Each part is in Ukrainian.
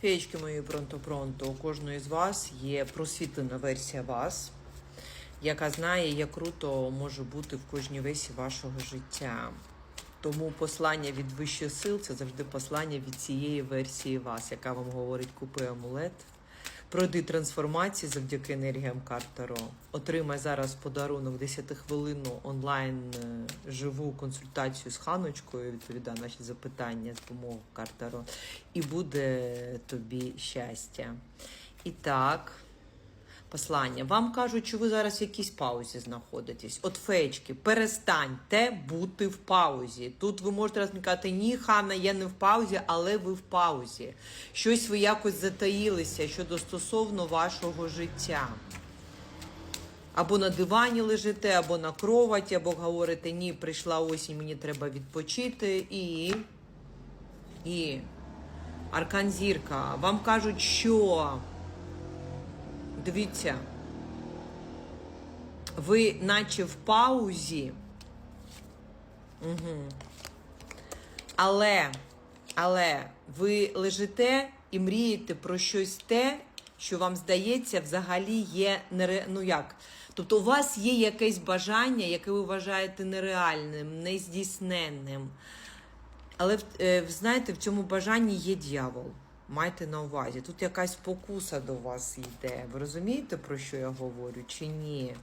Феєчки мої пронто-пронто, у кожної з вас є просвітлена версія вас, яка знає, як круто може бути в кожній весі вашого життя. Тому послання від вищих сил це завжди послання від цієї версії вас, яка вам говорить купи амулет. Пройди трансформації завдяки енергіям карт Таро. Отримай зараз подарунок 10-хвилинну онлайн е, живу консультацію з Ханочкою, відповідає на наші запитання з допомогою карт. І буде тобі щастя. І так, послання. Вам кажуть, що ви зараз в якійсь паузі знаходитесь. От феєчки, перестаньте бути в паузі. Тут ви можете розмікати, ні, Ханна, я не в паузі, але ви в паузі. Щось ви якось затаїлися щодо стосовно вашого життя. Або на дивані лежите, або на кроваті, або говорите, ні, прийшла осінь, мені треба відпочити. І. І. Аркан Зірка, вам кажуть, що. Дивіться, ви наче в паузі. Угу. Але, але ви лежите і мрієте про щось те, що вам здається, взагалі є нере... ну як? Тобто у вас є якесь бажання, яке ви вважаєте нереальним, нездійсненним. Але е, знаєте, в цьому бажанні є дьявол. Майте на увазі. Тут якась спокуса до вас йде. Ви розумієте, про що я говорю, чи ні?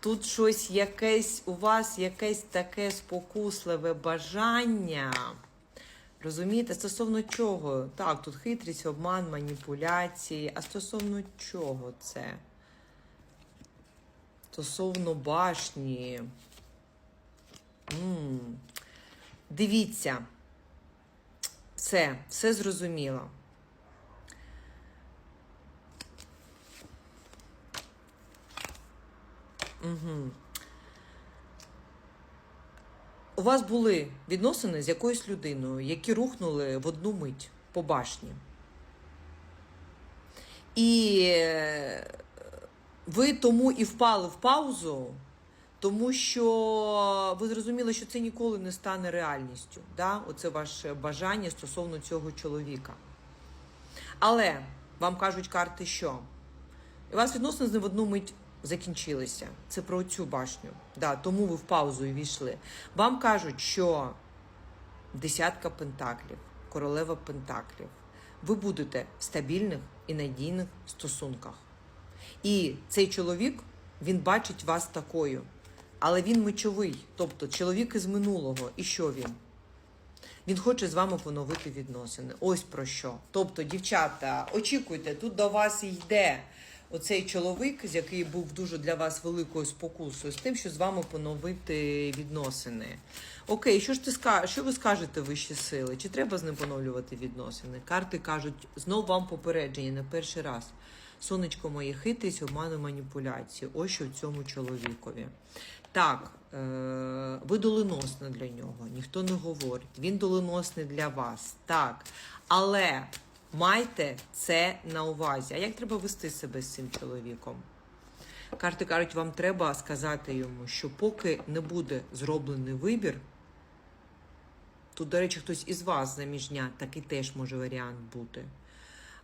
Тут щось якесь, у вас якесь таке спокусливе бажання. Розумієте, стосовно чого? Так, тут хитрість, обман, маніпуляції. А стосовно чого це? Стосовно башні. м Дивіться. Все, все зрозуміло. Угу. У вас були відносини з якоюсь людиною, які рухнули в одну мить по башні. І е, ви тому і впали в паузу, тому що ви зрозуміли, що це ніколи не стане реальністю. Да? Оце ваше бажання стосовно цього чоловіка. Але вам кажуть карти, що у вас відносини ним в одну мить закінчилися. Це про цю башню. Да, тому ви в паузу і війшли. Вам кажуть, що десятка пентаклів, королева пентаклів. Ви будете в стабільних і надійних стосунках. І цей чоловік він бачить вас такою. Але він мечовий, тобто чоловік із минулого. І що він? Він хоче з вами поновити відносини. Ось про що. Тобто, дівчата, очікуйте, тут до вас йде оцей чоловік, з який був дуже для вас великою спокусою, з тим, що з вами поновити відносини. Окей, що ж ти скажеш? Що ви скажете вищі сили? Чи треба з ним поновлювати відносини? Карти кажуть, знов вам попередження не перший раз. Сонечко моє хитрість, обману маніпуляції. Ось що в цьому чоловікові. Так, е- ви доленосна для нього, ніхто не говорить. Він доленосний для вас. Так. Але майте це на увазі. А як треба вести себе з цим чоловіком? Карти кажуть, вам треба сказати йому, що поки не буде зроблений вибір, тут, до речі, хтось із вас заміжня, такий теж може варіант бути.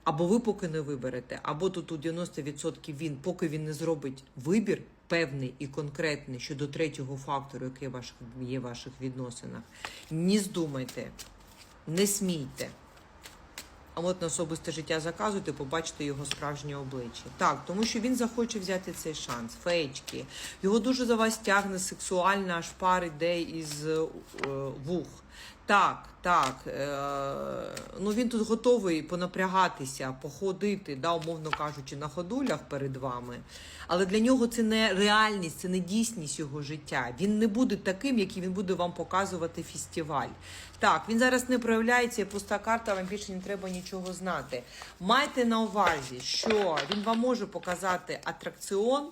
Або ви поки не виберете, або тут у 90% він, поки він не зробить вибір певний і конкретний щодо третього фактору, який ваших, є в ваших відносинах. Не здумайте, не смійте. А от на особисте життя заказуйте, побачите його справжнє обличчя. Так, тому що він захоче взяти цей шанс, феєчки. Його дуже за вас тягне сексуально, аж пар іде із е, вух. Так, так. Е, ну він тут готовий понапрягатися, походити, да, умовно кажучи, на ходулях перед вами. Але для нього це не реальність, це не дійсність його життя. Він не буде таким, який він буде вам показувати фестиваль. Так, він зараз не проявляється, пуста карта, вам більше не треба нічого знати. Майте на увазі, що він вам може показати атракціон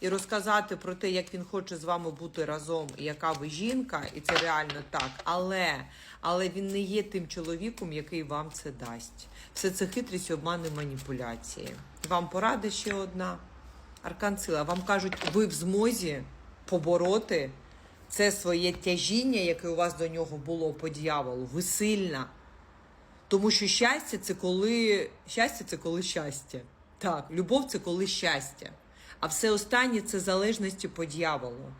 і розказати про те, як він хоче з вами бути разом, і яка ви жінка, і це реально так. Але але він не є тим чоловіком, який вам це дасть. Все це хитрість, обмани, маніпуляції. Вам порада ще одна. Аркан Сила, вам кажуть, ви в змозі побороти це своє тяжіння, яке у вас до нього було по дьяволу. Ви сильна. Тому що щастя це коли щастя це коли щастя. Так, любов це коли щастя. А все останнє це залежності по дьяволу.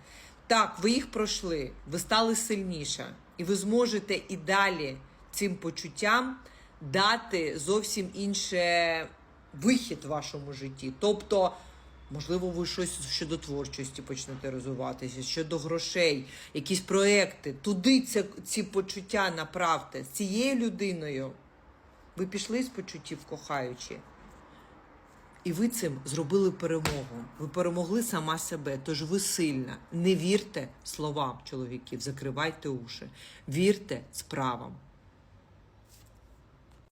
Так, ви їх пройшли, ви стали сильніше, і ви зможете і далі цим почуттям дати зовсім інше вихід в вашому житті. Тобто, можливо, ви щось щодо творчості почнете розвиватися, щодо грошей, якісь проекти. Туди це, ці почуття направте з цією людиною. Ви пішли з почуттів кохаючи. І ви цим зробили перемогу. Ви перемогли сама себе, тож ви сильна. Не вірте словам чоловіків, закривайте уші. Вірте справам.